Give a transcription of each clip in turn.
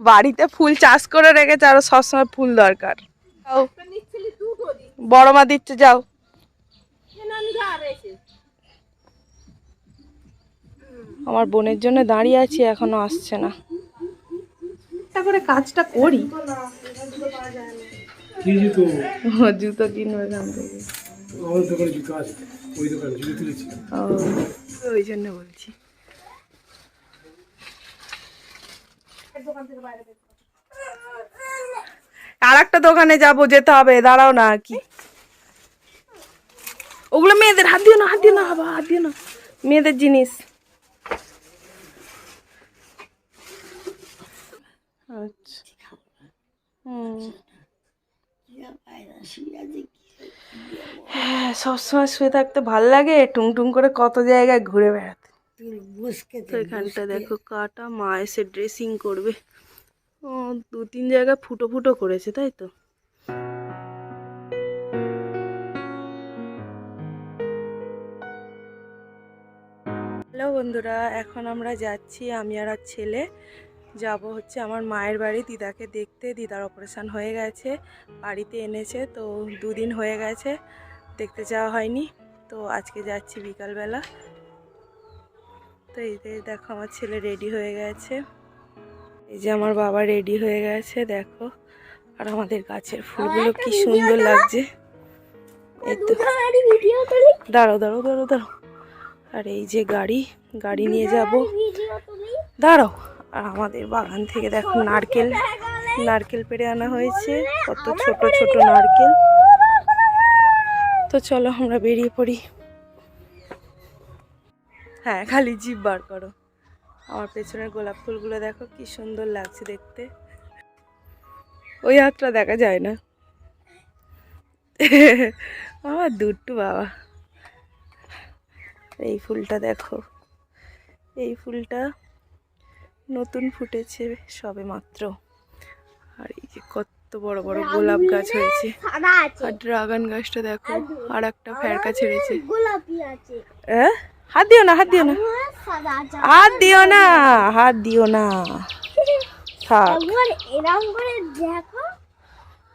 বাড়িতে ফুল চাষ করে রেখেছে আরও সবসময় ফুল দরকার। যাও। বড় মা দিচ্ছে যাও। আমার বোনের জন্য দাঁড়িয়ে আছি এখনও আসছে না। তারপরে কাজটা করি। জুতো? কিনবো এখান থেকে। ওই জন্য বলছি। আর একটা দোকানে যাব, যেতে হবে, দাঁড়াও না কি। ওগুলো মেয়েদের, হাত দিও না, হাত দিও না, বাবা, হাত দিও না। মেয়েদের জিনিস। আচ্ছা। হ্যাঁ সবসময় শুয়ে থাকতে ভালো লাগে টুং টুং করে কত জায়গায় ঘুরে বেড়াতে। তো এখানটা দেখো কাটা মা এসে ড্রেসিং করবে। ও দু তিন জায়গায় ফুটো ফুটো করেছে তাই তো? হ্যালো বন্ধুরা এখন আমরা যাচ্ছি আমি আর আর ছেলে। যাব হচ্ছে আমার মায়ের বাড়ি দিদাকে দেখতে। দিদার অপারেশন হয়ে গেছে বাড়িতে এনেছে তো দুদিন হয়ে গেছে দেখতে যাওয়া হয়নি। তো আজকে যাচ্ছি বিকালবেলা। তো এই যে দেখো আমার ছেলে রেডি হয়ে গেছে। এই যে আমার বাবা রেডি হয়ে গেছে দেখো। আর আমাদের গাছের ফুলগুলো কি সুন্দর লাগছে। এই তো। দাঁড়ো দাঁড়ো দাঁড়াও দাঁড়াও আর এই যে গাড়ি গাড়ি নিয়ে যাব। দাঁড়াও। আর আমাদের বাগান থেকে দেখো নারকেল নারকেল পেড়ে আনা হয়েছে। কত ছোট ছোট নারকেল। তো চলো আমরা বেরিয়ে পড়ি। হ্যাঁ খালি জিভ বার করো। আমার পেছনের গোলাপ ফুলগুলো দেখো কি সুন্দর লাগছে দেখতে। ওই হাতটা দেখা যায় না। আমার দুট্টু বাবা। এই ফুলটা দেখো। এই ফুলটা নতুন ফুটেছে সবে মাত্র। আর এই যে কত বড় বড় গোলাপ গাছ হয়েছে। আর ড্রাগন গাছটা দেখো আর একটা ফেরকা ছেড়েছে। গোলাপি আছে। এ? হাত দিও না হাত দিও না। হাত দিও না হাত দিও না। থাক। একবার করে দেখো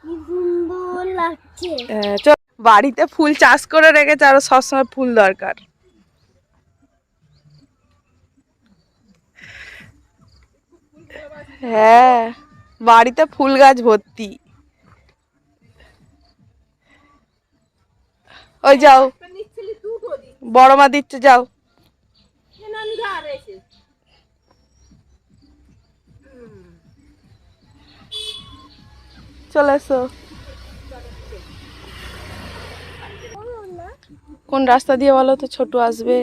কি সুন্দর লাগছে। চল। বাড়িতে ফুল চাষ করে রেখেছে আরও সবসময় ফুল দরকার। হ্যাঁ বাড়িতে ফুল গাছ ভর্তি। ওই যাও। বড় মা দিচ্ছে, যাও। চলে এসো। কোন রাস্তা দিয়ে বলো তো, ছোট আসবে।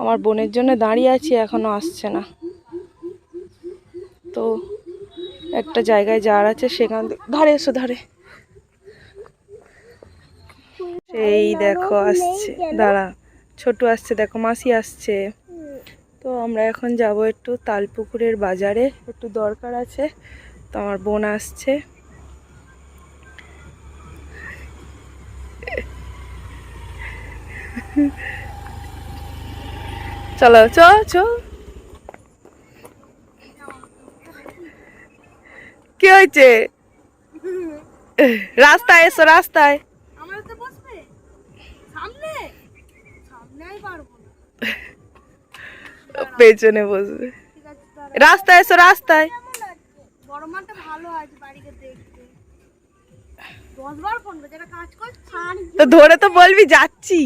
আমার বোনের জন্য দাঁড়িয়ে আছি, এখনও আসছে না। তো একটা জায়গায় যাওয়ার আছে, সেখান থেকে ধারে এসো, ধারে। সেই দেখো আসছে। দাঁড়া ছোট আসছে দেখো মাসি আসছে। তো আমরা এখন যাব একটু তালপুকুরের বাজারে একটু দরকার আছে। তো আমার বোন আসছে। চলো চ চ। কি হয়েছে? রাস্তায় এসো রাস্তায়। পেছনে বসবে। রাস্তায় এসো রাস্তায়। তো ধরে তো বলবি যাচ্ছি।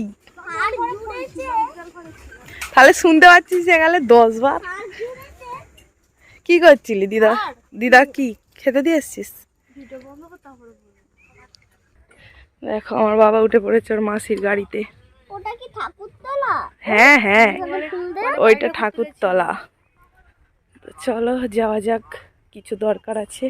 তাহলে শুনতে পাচ্ছিস সেখানে দশ বার? কি করছিলি দিদা? দিদা কি খেতে দিয়ে এসছিস। দেখো আমার বাবা উঠে পড়েছে ওর মাসির গাড়িতে। ওটা কি ঠাকুরতলা? হ্যাঁ হ্যাঁ। ওইটা ঠাকুরতলা। চলো যাওয়া যাক। কিছু দরকার আছে।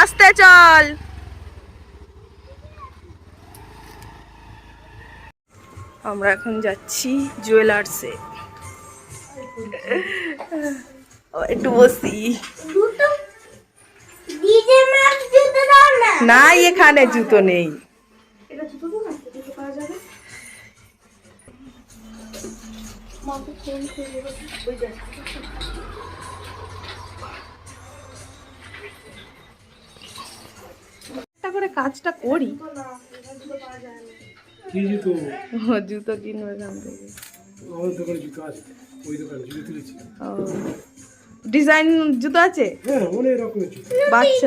আসতে চল। আমরা এখন যাচ্ছি জুয়েলার্সে। একটু বসি। না। এখানে জুতো নেই। করে কাজটা করি। জুতো? কিনবে জুতো আছে। ওই দোকানে জুতো তুলেছি। ডিজাইন জুতো আছে? হ্যাঁ অনেক রকমের জুতো। বাচ্চা।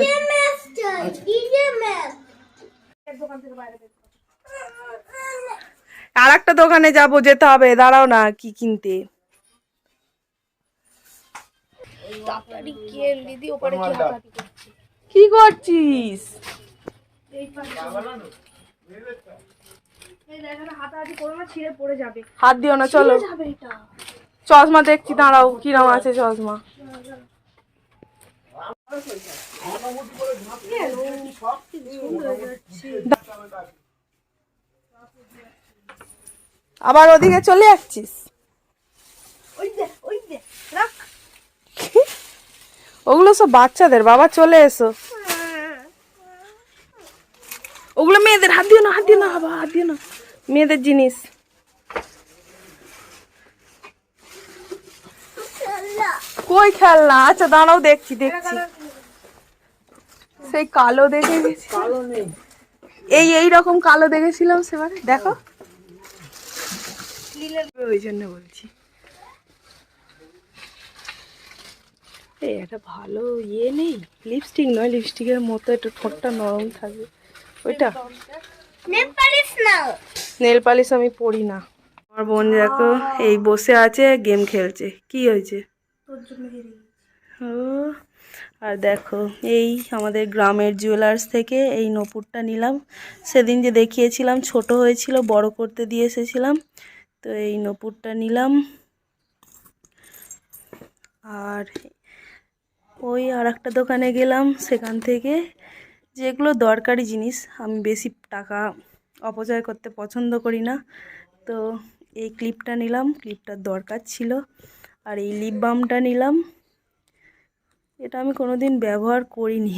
আর একটা দোকানে যাব যেতে হবে। দাঁড়াও না কি কিনতে? তাড়াতাড়ি কেন দিদি ওপারে কি করছিস? হাত দিও না চলো। ছিঁড়ে যাবে এটা। চশমা দেখছি দাঁড়াও কিরম আছে চশমা? আবার ওদিকে চলে রাখ ওগুলো সব বাচ্চাদের, বাবা চলে এসো। ওগুলো মেয়েদের, হাত দিও না, হাত দিও না হাত দিও না। মেয়েদের জিনিস। কই খেলনা। আচ্ছা দাঁড়াও দেখছি দেখছি। সেই কালো দেখে গেছি। এই এই রকম কালো দেখেছিলাম সেবারে। দেখো। ওই জন্য বলছি। এই একটা ভালো ইয়ে নেই? লিপস্টিক নয় লিপস্টিকের মতো একটু ঠোঁটটা নরম থাকবে। ওইটা? নেল পালিশ আমি পড়ি না। আমার বোন দেখো এই বসে আছে গেম খেলছে। কি হয়েছে? ও, আর দেখো, এই আমাদের গ্রামের জুয়েলার্স থেকে এই নপুরটা নিলাম। সেদিন যে দেখিয়েছিলাম, ছোট হয়েছিল, বড় করতে দিয়ে এসেছিলাম। তো এই নপুরটা নিলাম। আর ওই আর একটা দোকানে গেলাম, সেখান থেকে যেগুলো দরকারি জিনিস, আমি বেশি টাকা অপচয় করতে পছন্দ করি না। তো এই ক্লিপটা নিলাম ক্লিপটার দরকার ছিল। আর এই লিপ বামটা নিলাম। এটা আমি কোনো দিন ব্যবহার করিনি।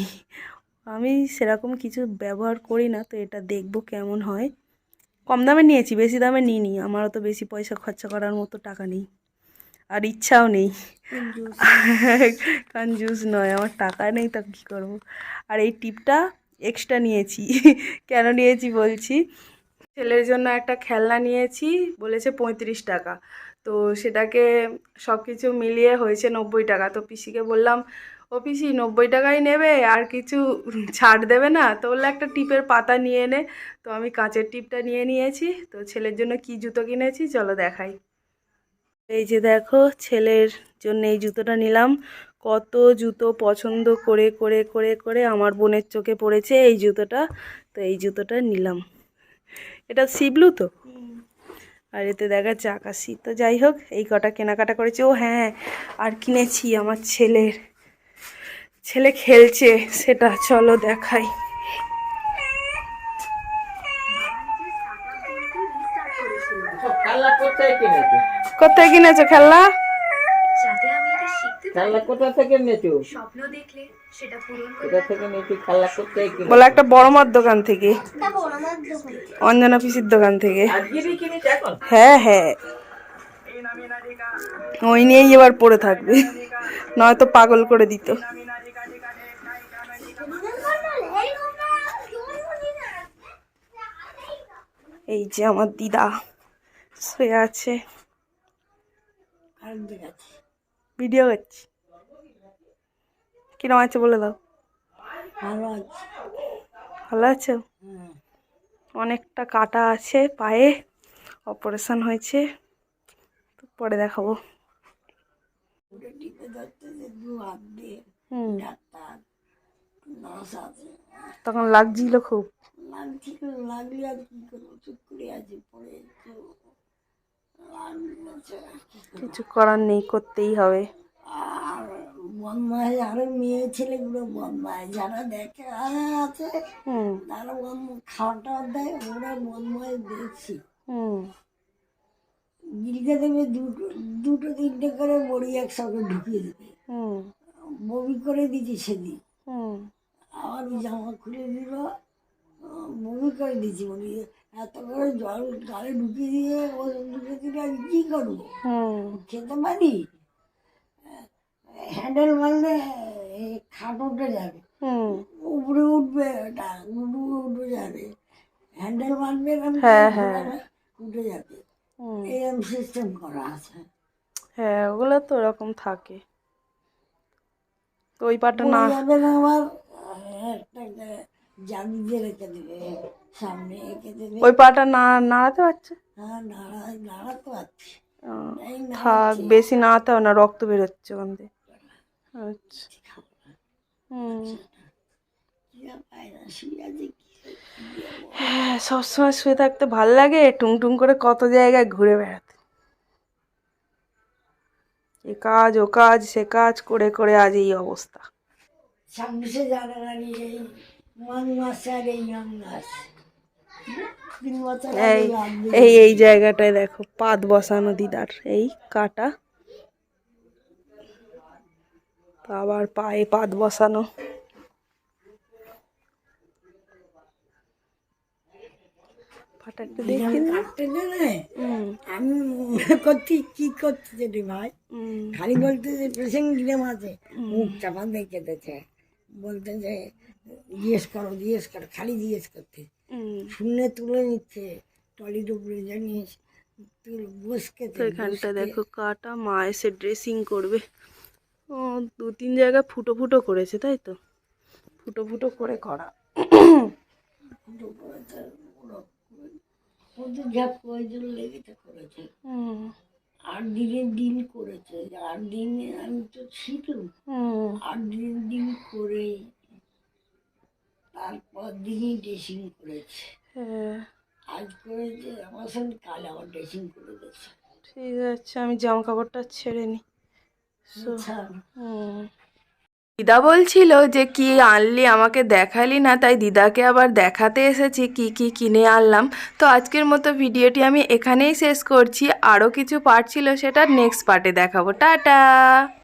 আমি সেরকম কিছু ব্যবহার করি না তো এটা দেখব কেমন হয়। কম দামে নিয়েছি বেশি দামে নিইনি। আমারও তো বেশি পয়সা খরচা করার মতো টাকা নেই। আর ইচ্ছাও নেই। কনজুস নয় আমার টাকা নেই তো কী করব? আর এই টিপটা এক্সট্রা নিয়েছি। কেন নিয়েছি বলছি? ছেলের জন্য একটা খেলনা নিয়েছি বলেছে পঁয়ত্রিশ টাকা। তো সেটাকে সব কিছু মিলিয়ে হয়েছে নব্বই টাকা। তো পিসিকে বললাম, ও পিসি, নব্বই টাকাই নেবে, আর কিছু ছাড় দেবে না? তো বলল, একটা টিপের পাতা নিয়ে এনে তো আমি কাঁচের টিপটা নিয়ে নিয়েছি। তো ছেলের জন্য কি জুতো কিনেছি, চলো দেখাই। এই যে দেখো, ছেলের জন্য এই জুতোটা নিলাম। কত জুতো পছন্দ করে করে করে করে আমার বোনের চোখে পড়েছে এই জুতোটা। তো এই জুতোটা নিলাম। এটা সিবলু তো? আর এতে দেখা যাক আকাশি। তো যাই হোক এই কটা কেনাকাটা করেছে। ও হ্যাঁ আর কিনেছি আমার ছেলের। ছেলে খেলছে সেটা চলো দেখাই। কোথায় কিনেছো? কোথায় কিনেছো খেলনা যাতে আমি এটা শিখতে পারি খেলনা কোথা থেকে নিয়েছো স্বপ্ন দেখলে সেটা পূরণ কোথা থেকে নিয়েছি খেলনা কোথায় বলে একটা বড় মার দোকান থেকে। অঞ্জনা পিসির দোকান থেকে। আজকেরই কিনেছি এখন? হ্যাঁ হ্যাঁ। ওই নিয়েই এবার পড়ে থাকবে। নয়তো পাগল করে দিত। এই যে আমার দিদা শুয়ে আছে। ভিডিও করছি কিরম আছে বলে দাও। ভালো আছে। ভালো আছো? অনেকটা কাটা আছে পায়ে অপারেশন হয়েছে পরে দেখাবো। তখন লাগছিল খুব। লাগলে আর কি করব? চুপ করে আছে লাগছে কিছু করার নেই করতেই হবে। আর বদমায় আরও মেয়ে ছেলেগুলো বদমায় যারা দেখে আছে তারা বদম খাওয়া টাওয়া দেয় ওরা দেখছি। হুম। গিলকে দেবে দুটো দুটো তিনটে করে বড়ি একসঙ্গে ঢুকিয়ে দেবে। হুম। বমি করে দিয়েছি সেদিন। হুম। আবার জামা খুলে দিল বমি করে দিয়েছি বলি এত করে জল গালে ঢুকিয়ে দিয়ে ওষুধ ঢুকিয়ে দিলে আমি কী করব? হুম। খেতে পারি? হ্যান্ডেল মারলে এই খাট উঠে যাবে। হুম। উপরে উঠবে ওটা উপরে উঠে যাবে। হ্যান্ডেল মারবে হ্যাঁ, হ্যাঁ। উঠে যাবে হুম। এরকম সিস্টেম করা আছে। হ্যাঁ ওগুলো তো ওরকম থাকে। তো ওই পাটা না পড়ে যাবে না আবার একটা জাবি দিয়ে রেখে দেবে সামনে রেখে দেবে। ওই পাটা না নাড়াতে পারছে? হ্যাঁ নাড়া নাড়াতে পারছি। থাক বেশি নাড়াতে হবে না রক্ত বেরোচ্ছে ওখান থেকে আচ্ছা। হুম। পায় না। শুয়ে হ্যাঁ সবসময় শুয়ে থাকতে ভালো লাগে টুং টুং করে কত জায়গায় ঘুরে বেড়াতে। এ কাজ ও কাজ সে কাজ করে করে আজ এই অবস্থা। জানুয়ারি এই এই এই জায়গাটায় দেখো পাত বসানো দিদার এই কাটা। আবার পায়ে পাত বসানো। দেখি আমি মনে করছি কি করছে রে ভাই। খালি বলতে যে পেশেন্ট মুখ চাপা দিয়ে কেটেছে। বলতে যে জিজ্ঞেস করো জিজ্ঞেস করো খালি জিজ্ঞেস করতে। শূন্যে তুলে নিচ্ছে টলির উপরে জানিস বসকে এখানটা দেখো কাটা মা এসে ড্রেসিং করবে। ও দু তিন জায়গায় ফুটো ফুটো করেছে তাই তো? ফুটো ফুটো করে করা। ওদের যা প্রয়োজন লেগেছে করেছে। আট দিনের দিন করেছে আট দিনে আমি তো হুম। আট দিন দিন করে তারপর দিনই ড্রেসিং করেছে। হ্যাঁ। আজ করেছে আমার সঙ্গে কাল আবার ড্রেসিং করে দিয়েছে ঠিক আছে আমি জামা কাপড়টা ছেড়ে নিই আচ্ছা। হুম। দিদা বলছিল যে কি আনলি? আমাকে দেখালি না? তাই দিদাকে আবার দেখাতে এসেছি কি কি কিনে আনলাম। তো আজকের মতো ভিডিওটি আমি এখানেই শেষ করছি। আরও কিছু পার্ট ছিল সেটা নেক্সট পার্টে দেখাবো। টাটা!